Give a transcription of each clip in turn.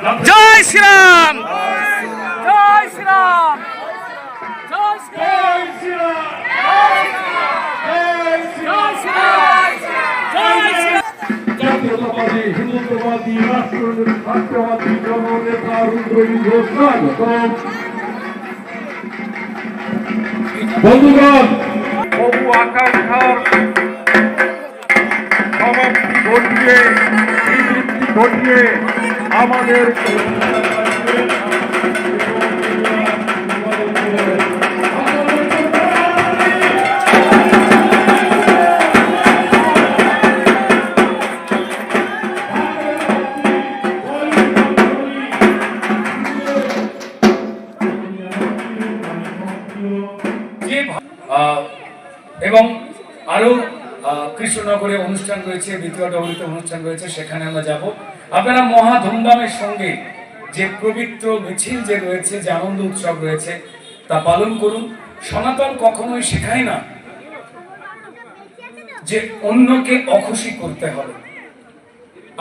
জয় শ্রীরাম। জয় শ্রীরাম। জয় জাতীয়তাবাদী হিন্দুত্ববাদী রাষ্ট্র রাষ্ট্রবাদী জননেতা রুদ্রবীন্দ্র স্বাগতম বন্ধুগণ বহু আকাঙ্ক্ষার সমাপ্তি ঘটিয়ে নিবৃত্তি ঘটিয়ে আমাদের এবং আরও আহ, কৃষ্ণনগরে অনুষ্ঠান রয়েছে দ্বিতীয় ডবলিতে অনুষ্ঠান রয়েছে, সেখানে আমরা যাব। আপনারা মহা ধুমধামের সঙ্গে যে পবিত্র মিছিল যে রয়েছে, যে আনন্দ উৎসব রয়েছে, তা পালন করুন। সনাতন কখনোই শেখায় না যে অন্যকে অখুশি করতে হবে।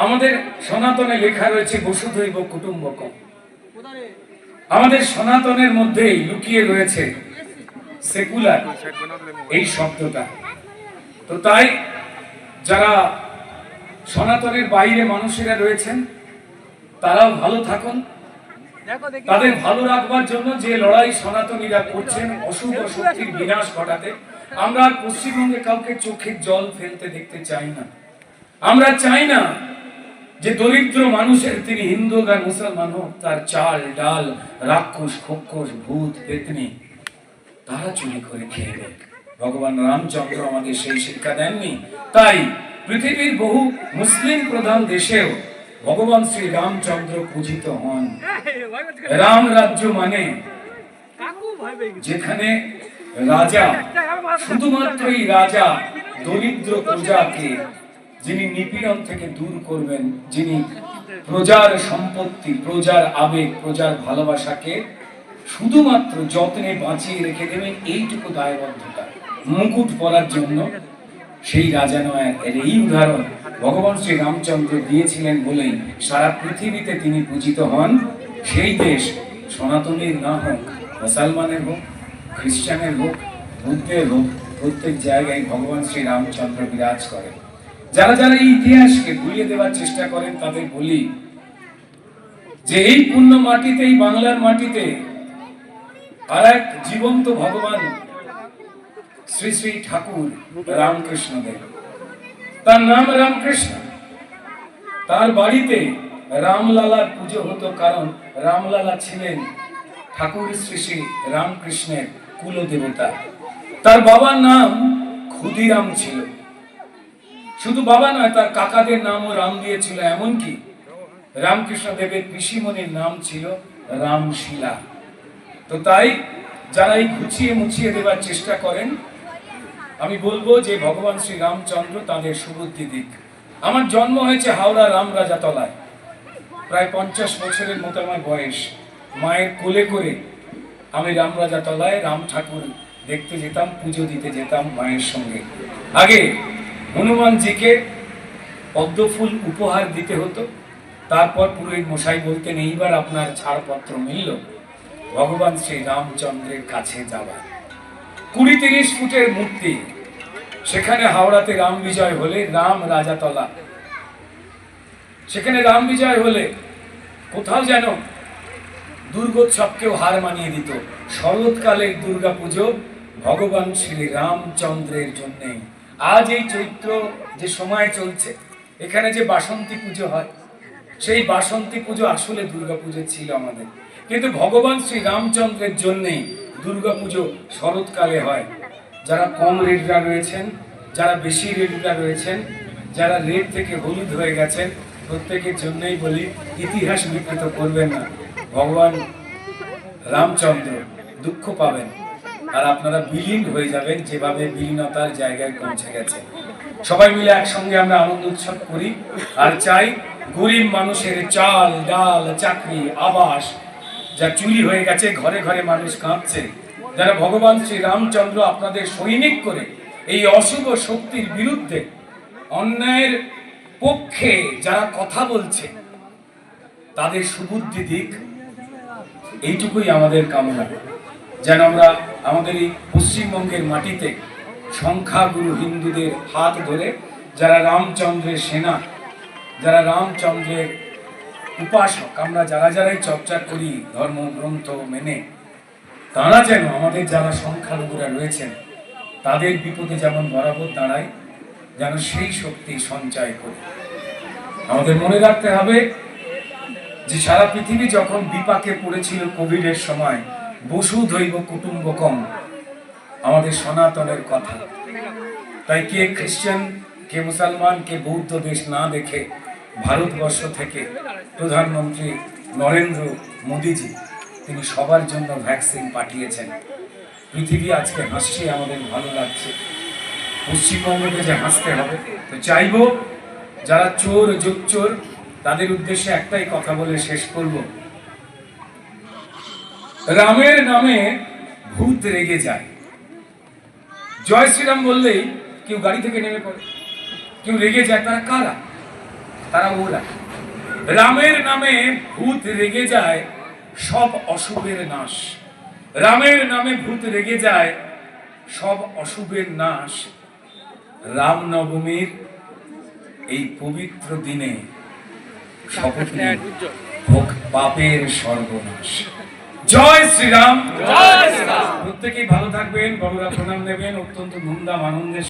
আমাদের সনাতনে লেখা রয়েছে, বসুধৈব কুটুম্বকম। আমাদের সনাতনের মধ্যেই লুকিয়ে রয়েছে সেকুলার এই শব্দটা। তো তাই যারা সনাতনের বাইরে মানুষেরা রয়েছেন তারাও ভালো থাকুন। তাদের ভালো রাখবার জন্য যে লড়াই সনাতনীরা করছেন অশুভ শক্তির বিনাশ ঘটাতে আমরা আর পশ্চিমবঙ্গে কাউকে চোখের জল ফেলতে দেখতে চাই না। আমরা চাই না যে দরিদ্র মানুষের তিনি হিন্দু আর মুসলমান হোক তার চাল ডাল রাক্ষস খক্ষস ভূত পেতনি তারা চুরি করে খেয়ে নেয় ভগবান রামচন্দ্র আমাদের সেই শিক্ষা দেননি। তাই পৃথিবীর বহু মুসলিম প্রধান দেশেও ভগবান শ্রী রামচন্দ্র পূজিত হন। রাম রাজ্য মানে যেখানে রাজা শুধুমাত্রই রাজা দরিদ্র প্রজাকে যিনি নিপীড়ন থেকে দূর করবেন, যিনি প্রজার সম্পত্তি, প্রজার আবেগ, প্রজার ভালোবাসাকে শুধুমাত্র যত্নে বাঁচিয়ে রেখে দেবেন, এইটুকু দায়বদ্ধতা। মুকুট পরার জন্য সেই রাজা নয় এর এই উদাহরণ ভগবান শ্রী রামচন্দ্র দিয়েছিলেন বলেই সারা পৃথিবীতে তিনি পূজিত হন। সেই দেশ সনাতনীর না হোক, মুসলমানের হোক, খ্রিস্টানের হোক, বুদ্ধের হোক, প্রত্যেক জায়গায় ভগবান শ্রী রামচন্দ্র বিরাজ করেন। যারা যারা এই ইতিহাসকে ভুলিয়ে দেওয়ার চেষ্টা করেন, তাদের বলি যে এই পূর্ণ মাটিতে এই বাংলার মাটিতে আর এক জীবন্ত ভগবান শ্রী শ্রী ঠাকুর রামকৃষ্ণ দেব তার নাম রামকৃষ্ণ। তার বাড়িতে রামলালার পুজো হতো কারণ রামলালা ছিলেন ঠাকুর শ্রী শ্রী রামকৃষ্ণের কুলদেবতা। তার বাবার নাম ক্ষুদিরাম ছিল। শুধু বাবা নয়, তার কাকাদের নামও রাম দিয়েছিল। এমনকি রামকৃষ্ণ দেবের পিসিমণির নাম ছিল রামশিলা। তো তাই যারা এই ঘুচিয়ে মুছিয়ে দেওয়ার চেষ্টা করেন আমি বলব যে ভগবান শ্রী রামচন্দ্র তাদের সুবুদ্ধি দিক। আমার জন্ম হয়েছে হাওড়া রামরাজা তলায় প্রায় পঞ্চাশ বছরের মতো আমার বয়স। মায়ের কোলে করে আমি রামরাজা তলায় রাম ঠাকুর দেখতে যেতাম, পুজো দিতে যেতাম মায়ের সঙ্গে। আগে হনুমানজিকে পদ্মফুল উপহার দিতে হতো। তারপর পুরোহিত মশাই বলতেন, এইবার আপনার ছাড়পত্র মিলল। ভগবান শ্রী রামচন্দ্রের কাছে যাবার কুড়ি তিরিশ ফুটের মূর্তি। সেখানে হাওড়াতে রাম বিজয় হলে রাম রাজাতলা। সেখানে রাম বিজয় হলে কোথাও যেন দুর্গোৎসবকেও হার মানিয়ে দিত। শরৎকালের দুর্গা পুজো ভগবান শ্রী রামচন্দ্রের জন্য আজ এই চৈত্র যে সময় চলছে, এখানে যে বাসন্তী পুজো হয়, সেই বাসন্তী পুজো আসলে দুর্গা পুজো ছিল আমাদের। কিন্তু ভগবান শ্রী রামচন্দ্রের জন্যেই দুর্গা পুজো শরৎকালে হয়। যারা কম রেডরা রয়েছেন, যারা বেশি রেডরা রয়েছেন, যারা রেড থেকে হলুদ হয়ে গেছেন, প্রত্যেকের জন্যই বলি, ইতিহাস বিকৃত করবেন না। ভগবান রামচন্দ্র দুঃখ পাবেন। আর আপনারা বিলীন হয়ে যাবেন যেভাবে বিলীনতার জায়গায় পৌঁছে গেছে। সবাই মিলে একসঙ্গে আমরা আনন্দ উৎসব করি। আর চাই গরিব মানুষের চাল, ডাল, চাকরি, আবাস যা চুরি হয়ে গেছে, ঘরে ঘরে মানুষ কাঁদছে যারা ভগবান শ্রী রামচন্দ্র আপনাদের সৈনিক করে এই অশুভ শক্তির বিরুদ্ধে অন্যায়ের পক্ষে যারা কথা বলছে, তাদের সুবুদ্ধি দিক। এইটুকুই আমাদের কামনা। যেন আমরা আমাদের এই পশ্চিমবঙ্গের মাটিতে সংখ্যাগুরু হিন্দুদের হাত ধরে, যারা রামচন্দ্রের সেনা, যারা রামচন্দ্রের উপাসক। আমরা যারা যারাই চর্চা করি ধর্মগ্রন্থ মেনে, তারা যেন আমাদের যারা সংখ্যালঘুরা রয়েছেন, তাদের বিপদে যেমন বরাবর দাঁড়ায়, যেন সেই শক্তি সঞ্চয় করি। আমাদের মনে রাখতে হবে যে, সারা পৃথিবী যখন বিপাকে পড়েছিল কোভিডের সময়, বসু বসুধৈব কুটুম্বকম, আমাদের সনাতনের কথা। তাই কে খ্রিস্টান কে মুসলমান, কে বৌদ্ধ দেশ না দেখে ভারতবর্ষ থেকে প্রধানমন্ত্রী নরেন্দ্র মোদীজি, তিনি সবার জন্য ভ্যাকসিন পাঠিয়েছেন। পৃথিবী আজকে হাসছে, আমাদের ভালো লাগছে। পশ্চিমবঙ্গকে যে হাসতে হবে, তো চাইব যারা চোর চোর তাদের উদ্দেশ্যে একটাই কথা বলে শেষ করব। রামের নামে ভূত রেগে যায়। জয় শ্রীরাম বললেই কেউ গাড়ি থেকে নেমে পড়ে, কেউ রেগে যায়, তারা কারা? তারা ওরা রামের নামে ভূত রেগে যায় সব অশুভের নাশ। রামের নামে ভূত রেগে যায় সব অশুভের নাশ। রামনবমীর এই পবিত্র দিনে হোক পাপের সর্বনাশ। জয় শ্রীরাম। জয় শ্রীরাম। প্রত্যেকেই ভালো থাকবেন বড়রা প্রণাম নেবেন। অত্যন্ত ধুমধাম আনন্দের